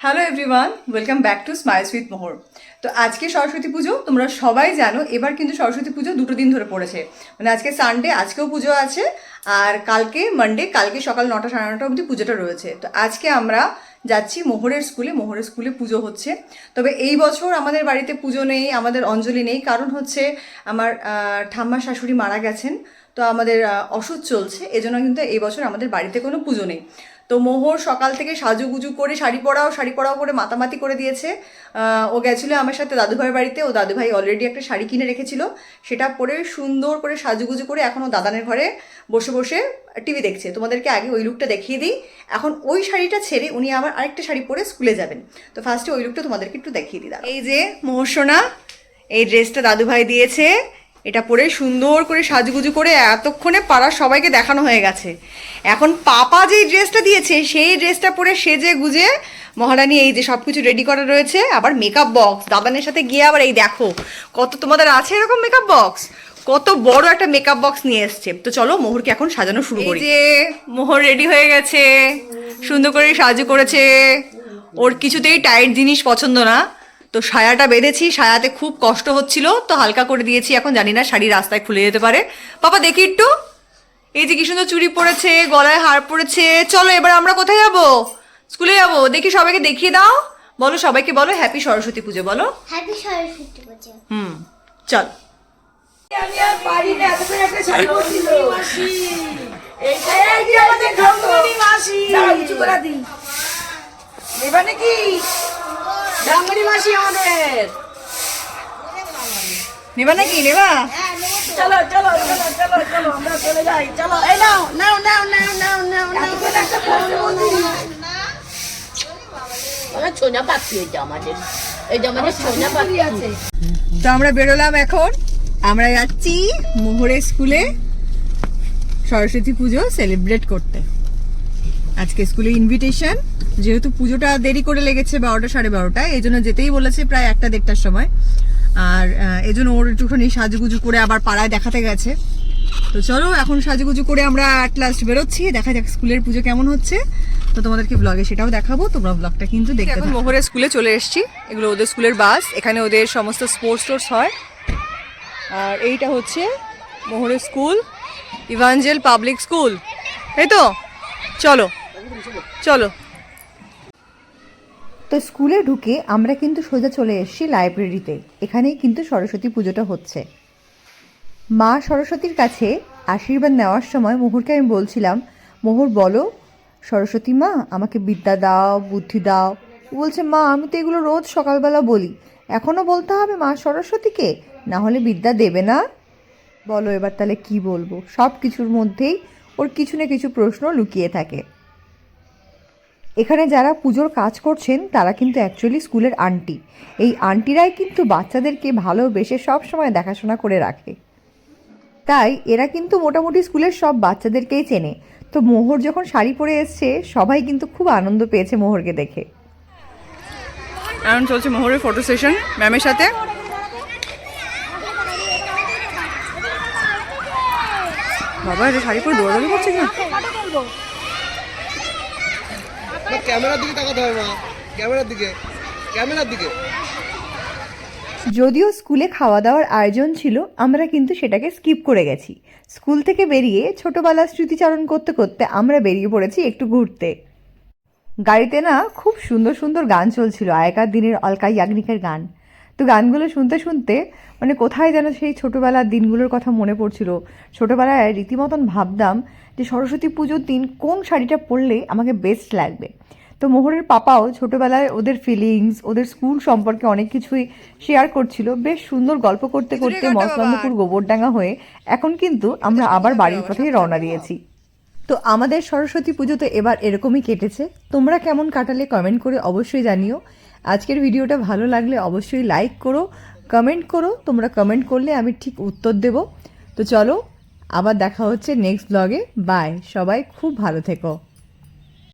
Hello everyone welcome back to smile with Mohor তো আজকে সরস্বতী পুজো, তোমরা সবাই জানো, এবার কিন্তু সরস্বতী পুজো দুটো দিন ধরে পড়েছে। মানে আজকে সানডে আজকেও পুজো আছে, আর কালকে মানডে কালকে সকাল নটা সাড়ে নটা অবধি পুজোটা রয়েছে। তো আজকে আমরা যাচ্ছি মোহরের স্কুলে মোহরের স্কুলে পুজো হচ্ছে। তবে এই বছর আমাদের বাড়িতে পুজো নেই, আমাদের অঞ্জলি নেই, কারণ হচ্ছে আমার ঠাম্মা শাশুড়ি মারা গেছেন। তো আমাদের ওষুধ চলছে, এজন্য কিন্তু এই বছর আমাদের বাড়িতে কোনো পুজো নেই। তো মোহর সকাল থেকে সাজুগুজু করে শাড়ি পরাও শাড়ি পরাও করে মাতামাতি করে দিয়েছে। ও গেছিল আমার সাথে দাদুভাইয়ের বাড়িতে, ও দাদুভাই অলরেডি একটা শাড়ি কিনে রেখেছিল। সেটা পরে সুন্দর করে সাজুগুজু করে এখন ও দাদানের ঘরে বসে বসে টিভি দেখছে। তোমাদেরকে আগে ওই লুকটা দেখিয়ে দিই। এখন ওই শাড়িটা ছেড়ে উনি আবার আরেকটা শাড়ি পরে স্কুলে যাবেন। তো ফার্স্টে ওই লুকটা তোমাদেরকে একটু দেখিয়ে দাঁড়াও। এই যে মোহর সোনা, এই ড্রেসটা দাদুভাই দিয়েছে। এটা পরে সুন্দর করে সাজুগুজু করে এতক্ষণে পাড়ার সবাইকে দেখানো হয়ে গেছে। এখন পাপা যেই ড্রেসটা দিয়েছে, সেই ড্রেসটা পরে সেজে গুজে মহারানী এই যে সব কিছু রেডি করা রয়েছে, আবার মেকআপ বক্স দাদানের সাথে গিয়ে আবার এই দেখো, কত তোমাদের আছে এরকম মেকআপ বক্স কত বড় একটা মেকআপ বক্স নিয়ে এসছে। তো চলো মোহরকে এখন সাজানো শুরু করি। যে মোহর রেডি হয়ে গেছে, সুন্দর করে সাজু করেছে। ওর কিছুতেই টাইট জিনিস পছন্দ না। তো সায়াটা বেঁধেছি সায়াতে খুব কষ্ট হচ্ছিল তো হালকা করে দিয়েছি এখন জানি না শাড়ি রাস্তায় খুলে যেতে পারে। পাপা দেখি একটু। এই যে কি সুন্দর চুড়ি পড়েছে গলায় হার পড়েছে চলো এবার আমরা কোথায় যাব? স্কুলে যাব দেখি সবাইকে দেখিয়ে দাও। বলো সবাইকে বলো হ্যাপি সরস্বতী পুজো বলো। হ্যাপি সরস্বতী পুজো। হুম চল। আমি আর পারি না এত করে একটা শাড়ি পরছিল এইটাই আমাদের ঢঙ্গনি মাসি দাঁড়া উঁচু করে দি নেবা নাকি ঢঙ্গনি মাসি আমাদের। নেবা নাকি? নেবা? চলো চলো চলো চলো চলো আমরা চলে যাই চলো। এই নাও নাও নাও নাও নাও নাও নাও। করে একটা ফোন বন্ধু ওরা সোনা পাখি এটা আমাদের। এটা আমাদের সোনা পাখি। আছে। তো আমরা বেরোলাম এখন। আমরা যাচ্ছি মোহরের স্কুলে সরস্বতী পুজো সেলিব্রেট করতে। আজকে স্কুলে ইনভিটেশন যেহেতু পুজোটা দেরি করে লেগেছে বারোটা সাড়ে বারোটায় এই জন্য যেতেই বলেছে প্রায় একটা দেড়টার সময়। আর এই জন্য ওর একটুখানি সাজুগুজু করে আবার পাড়ায় দেখাতে গেছে। তো চলো এখন সাজুগুজু করে আমরা অ্যাট লাস্ট বেরোচ্ছি। দেখা যাক স্কুলের পুজো কেমন হচ্ছে। তো তোমাদেরকে ব্লগে সেটাও দেখাবো। তোমরা ব্লগটা কিন্তু দেখতে এখন মোহরের স্কুলে চলে এসেছি। এগুলো ওদের স্কুলের বাস। এখানে ওদের সমস্ত স্পোর্টস টোর্স হয়। আর এইটা হচ্ছে মোহরের স্কুল। ইভাঞ্জেল public school. এই তো? চলো। চলো। তো স্কুলে ঢুকে আমরা কিন্তু সোজা চলে এসেছি লাইব্রেরিতে। এখানেই কিন্তু সরস্বতী পুজোটা হচ্ছে। মা সরস্বতীর কাছে আশীর্বাদ নেওয়ার সময় মোহরকে আমি বলছিলাম, মোহর, বলো, সরস্বতী মা, আমাকে বিদ্যা দাও, বুদ্ধি দাও। বলছে, মা, আমি তো এগুলো রোজ সকালবেলা বলি। এখনও বলতে হবে মা সরস্বতীকে? না হলে বিদ্যা দেবে না? বলো এবার তাহলে কি বলব? সব কিছুর মধ্যেই ওর কিছু না কিছু প্রশ্ন লুকিয়ে থাকে। এখানে যারা পুজোর কাজ করছেন তারা কিন্তু অ্যাকচুয়ালি স্কুলের আন্টি। এই আন্টিরাই কিন্তু বাচ্চাদেরকে ভালোবেসে সব সময় দেখাশোনা করে রাখে। তাই এরা কিন্তু মোটামুটি স্কুলের সব বাচ্চাদেরকেই চেনে। তো মোহর যখন শাড়ি পরে এসছে সবাই কিন্তু খুব আনন্দ পেয়েছে মোহরকে দেখে। এখন চলছে মোহরের ফটো সেশন ম্যামের সাথে। বাবা এটা শাড়ি পরে দৌড়াদৌড়ি করছে কি ক্যামেরার দিকে তাকাতে হয় মা। ক্যামেরার দিকে। ক্যামেরার দিকে। যদিও স্কুলে খাওয়া দাওয়ার আয়োজন ছিল, আমরা কিন্তু সেটাকে স্কিপ করে গেছি। স্কুল থেকে বেরিয়ে ছোটোবেলার স্মৃতিচারণ করতে করতে আমরা বেরিয়ে পড়েছি একটু ঘুরতে। গাড়িতে না খুব সুন্দর সুন্দর গান চলছিল, আগেকার দিনের অলকা ইয়াগনিকের গান। তো গানগুলো শুনতে শুনতে মানে কোথায় যেন সেই ছোটোবেলার দিনগুলোর কথা মনে পড়ছিল। ছোটোবেলায় রীতিমতন ভাবতাম যে সরস্বতী পুজোর দিন কোন শাড়িটা পরলে আমাকে বেস্ট লাগবে। তো মোহরের পাপাও ছোটোবেলায় ওদের ফিলিংস ওদের স্কুল সম্পর্কে অনেক কিছুই শেয়ার করছিল। বেশ সুন্দর গল্প করতে করতে কাটা মসলান্দপুর গোবরডাঙ্গা হয়ে এখন কিন্তু আমরা আবার বাড়ির পথেই রওনা দিয়েছি। তো আমাদের সরস্বতী পুজো তো এবার এরকমই কেটেছে। তোমরা কেমন কাটালে কমেন্ট করে অবশ্যই জানিও। আজকের ভিডিওটা ভালো লাগলে অবশ্যই লাইক করো কমেন্ট করো, তোমরা কমেন্ট করলে আমি ঠিক উত্তর দেব। তো চলো, আবার দেখা হচ্ছে নেক্সট ব্লগে বাই সবাই খুব ভালো থেকো।